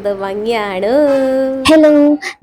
എന്ത് ഭംഗിയാണ്. ഹലോ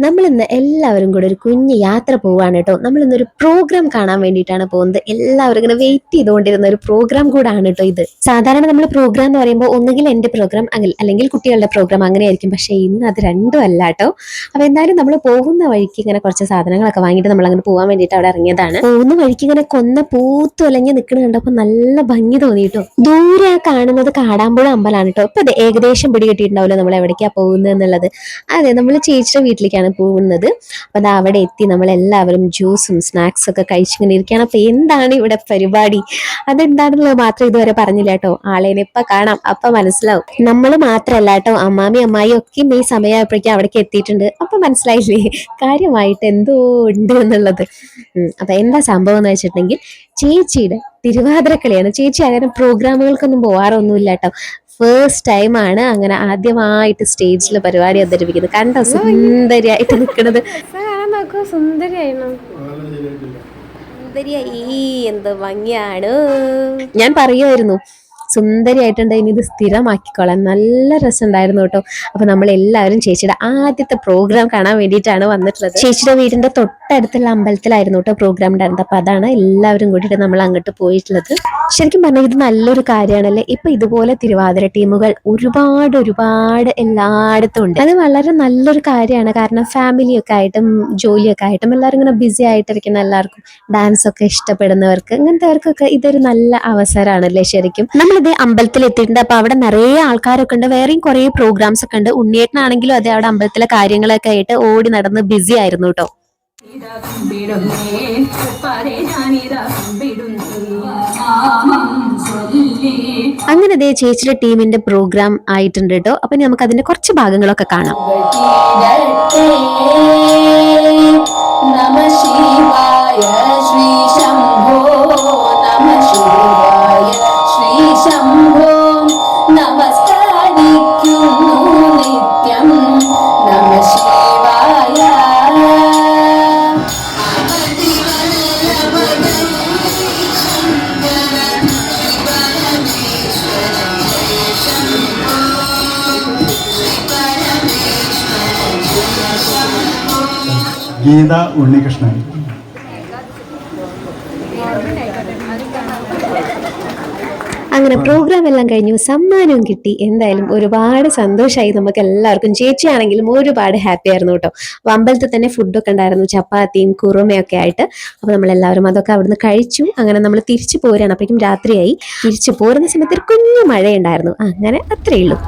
നമ്മൾ ഇന്ന് എല്ലാവരും കൂടെ ഒരു കുഞ്ഞ് യാത്ര പോവാണ് കേട്ടോ നമ്മൾ ഇന്നൊരു പ്രോഗ്രാം കാണാൻ വേണ്ടിയിട്ടാണ് പോകുന്നത്. എല്ലാവരും ഇങ്ങനെ വെയിറ്റ് ചെയ്തുകൊണ്ടിരുന്ന ഒരു പ്രോഗ്രാം കൂടാണ് കേട്ടോ ഇത്. സാധാരണ നമ്മൾ പ്രോഗ്രാം എന്ന് പറയുമ്പോൾ ഒന്നുകിൽ എന്റെ പ്രോഗ്രാം അല്ലെങ്കിൽ കുട്ടികളുടെ പ്രോഗ്രാം അങ്ങനെയായിരിക്കും. പക്ഷേ ഇന്ന് അത് രണ്ടും അല്ല കേട്ടോ അപ്പൊ എന്തായാലും നമ്മൾ പോകുന്ന വഴിക്ക് ഇങ്ങനെ കുറച്ച് സാധനങ്ങളൊക്കെ വാങ്ങിയിട്ട് നമ്മൾ അങ്ങനെ പോകാൻ വേണ്ടിയിട്ട് അവിടെ ഇറങ്ങിയതാണ്. പോകുന്ന വഴിക്ക് ഇങ്ങനെ കൊന്ന പൂത്തു അല്ലെങ്കിൽ നിൽക്കുന്നത് കണ്ടപ്പോൾ നല്ല ഭംഗി തോന്നി കേട്ടോ ദൂരെ കാണുന്നത് കാടാമ്പുഴ അമ്പലാണ് കേട്ടോ ഇപ്പൊ ഏകദേശം പിടി കിട്ടിയിട്ടുണ്ടാവില്ല നമ്മൾ എവിടേക്കാ പോകുന്നത് എന്നുള്ളത്. അതെ നമ്മൾ ചേച്ചിയുടെ വീട്ടിലേക്കാണ് പോകുന്നത്. അപ്പം അത് അവിടെ എത്തി. നമ്മളെല്ലാവരും ജ്യൂസും സ്നാക്സും ഒക്കെ കഴിച്ചിങ്ങനെ ഇരിക്കുകയാണ്. അപ്പം എന്താണ് ഇവിടെ പരിപാടി? അതെന്താണെന്നുള്ളത് മാത്രം ഇതുവരെ പറഞ്ഞില്ല കേട്ടോ. ആളേനെ ഇപ്പം കാണാം. അപ്പം മനസ്സിലാവും. നമ്മൾ മാത്രമല്ല കേട്ടോ. അമ്മാമി അമ്മായി ഒക്കെ ഈ സമയമായപ്പോഴേക്കും അവിടേക്ക് എത്തിയിട്ടുണ്ട്. അപ്പം മനസ്സിലായില്ലേ? കാര്യമായിട്ട് എന്തോ ഉണ്ട് എന്നുള്ളത്. അപ്പം എന്താ സംഭവം എന്ന് വെച്ചിട്ടുണ്ടെങ്കിൽ ചേച്ചിയുടെ തിരുവാതിര തിരുവാതിരക്കളിയാണ്. ചേച്ചി അങ്ങനെ പ്രോഗ്രാമുകൾക്കൊന്നും പോവാറൊന്നുമില്ല കേട്ടോ. ഫസ്റ്റ് ടൈം ആണ് അങ്ങനെ ആദ്യമായിട്ട് സ്റ്റേജിൽ പരിപാടി അവതരിപ്പിക്കുന്നത്. കണ്ടോ? സുന്ദരിയായിട്ട് നിൽക്കുന്നത് സുന്ദരിയായി. എന്ത് ഭംഗിയാണ്. ഞാൻ പറയുമായിരുന്നു സുന്ദരിയായിട്ടുണ്ട് ഇനി ഇത് സ്ഥിരമാക്കിക്കോളാം. നല്ല രസമുണ്ടായിരുന്നു കേട്ടോ. അപ്പൊ നമ്മൾ എല്ലാവരും ചേച്ചിയുടെ ആദ്യത്തെ പ്രോഗ്രാം കാണാൻ വേണ്ടിയിട്ടാണ് വന്നിട്ടുള്ളത്. ചേച്ചിയുടെ വീടിന്റെ തൊട്ടടുത്തുള്ള അമ്പലത്തിലായിരുന്നു കേട്ടോ പ്രോഗ്രാം ഉണ്ടായിരുന്നത്. അപ്പൊ അതാണ് എല്ലാവരും കൂടിയിട്ട് നമ്മൾ അങ്ങോട്ട് പോയിട്ടുള്ളത്. ശരിക്കും പറഞ്ഞാൽ ഇത് നല്ലൊരു കാര്യമാണല്ലേ ഇപ്പൊ ഇതുപോലെ തിരുവാതിര ടീമുകൾ ഒരുപാട് ഒരുപാട് എല്ലായിടത്തും ഉണ്ട്. അത് വളരെ നല്ലൊരു കാര്യമാണ് കാരണം ഫാമിലിയൊക്കെ ആയിട്ടും ജോലിയൊക്കെ ആയിട്ടും എല്ലാവരും ഇങ്ങനെ ബിസി ആയിട്ടിരിക്കുന്ന എല്ലാവർക്കും ഡാൻസ് ഒക്കെ ഇഷ്ടപ്പെടുന്നവർക്ക് ഇങ്ങനത്തെവർക്കൊക്കെ ഇതൊരു നല്ല അവസരമാണല്ലേ ശരിക്കും. നമ്മളിത് അമ്പലത്തിൽ എത്തിയിട്ടുണ്ട്. അപ്പൊ അവിടെ നിറയെ ആൾക്കാരൊക്കെ ഉണ്ട്. വേറെയും കുറെ പ്രോഗ്രാംസ് ഒക്കെ ഉണ്ട്. ഉണ്ണിയേട്ടനാണെങ്കിലും അതേ അവിടെ അമ്പലത്തിലെ കാര്യങ്ങളൊക്കെ ആയിട്ട് ഓടി നടന്ന് ബിസി ആയിരുന്നു കേട്ടോ. അങ്ങനെ ദേ ചേച്ചിയുടെ ടീമിന്റെ പ്രോഗ്രാം ആയിട്ടുണ്ട് കേട്ടോ അപ്പൊ നമുക്ക് അതിന്റെ കുറച്ച് ഭാഗങ്ങളൊക്കെ കാണാം. ഗീത ഉണ്ണികൃഷ്ണൻ. അങ്ങനെ പ്രോഗ്രാം എല്ലാം കഴിഞ്ഞു സമ്മാനവും കിട്ടി. എന്തായാലും ഒരുപാട് സന്തോഷമായി നമുക്ക് എല്ലാവർക്കും. ചേച്ചിയാണെങ്കിലും ഒരുപാട് ഹാപ്പി ആയിരുന്നു കേട്ടോ. അപ്പൊ അമ്പലത്തിൽ തന്നെ ഫുഡൊക്കെ ഉണ്ടായിരുന്നു. ചപ്പാത്തിയും കുറുമയൊക്കെ ആയിട്ട്. അപ്പൊ നമ്മൾ എല്ലാവരും അതൊക്കെ അവിടുന്ന് കഴിച്ചു. അങ്ങനെ നമ്മൾ തിരിച്ചു പോരാണ് അപ്പോഴേക്കും രാത്രിയായി. തിരിച്ചു പോരുന്ന സമയത്ത് ഒരു കുഞ്ഞു മഴയുണ്ടായിരുന്നു. അങ്ങനെ അത്രയേ ഉള്ളൂ.